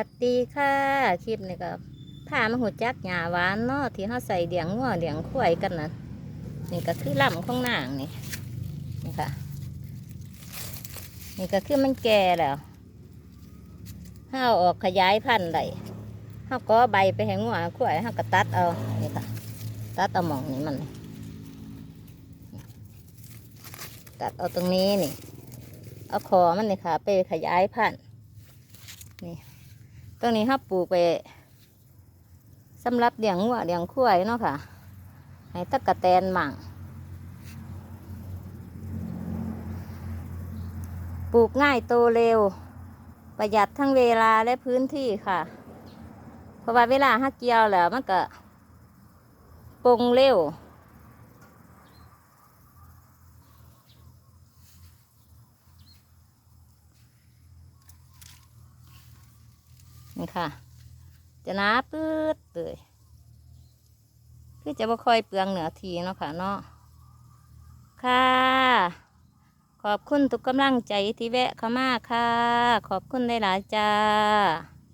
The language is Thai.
วัสดีค่ะ คลิปนี้ก็พามาหูจักหญ้าหวานเนาะที่เขาใส่เดียงงัวเดียงควยกันนะนี่ก็คือลำของนางนี่นี่ค่ะ นี่ก็คือมันแก่แล้วถ้าออกขยายพันธุ์ได้เขาก็ใบไปให้งัวควยเขาก็ตัดเอานี่ค่ะ ตัดเอาหมองนี้มันตัดเอาตรงนี้นี่ เอาคอมันนี่ค่ะ ไปขยายพันธุ์นี่ ตรงนี้ครับปลูกไปสำหรับเลี้ยงวัวเลี้ยงควายเนาะค่ะ ให้ตะกะแตนหมั่งปลูกง่ายโตเร็ว ประหยัดทั้งเวลาและพื้นที่ค่ะ เพราะว่าเวลาฮักเกียวแล้วมันก็ปงเร็ว นี่ค่ะ จะหนาปื๊ดเลยคือจะบ่ค่อยเปลืองเหนือทีเนาะค่ะเนาะค่ะ ขอบคุณทุกกำลังใจที่แวะเข้ามาค่ะ ขอบคุณได้หลายจ้า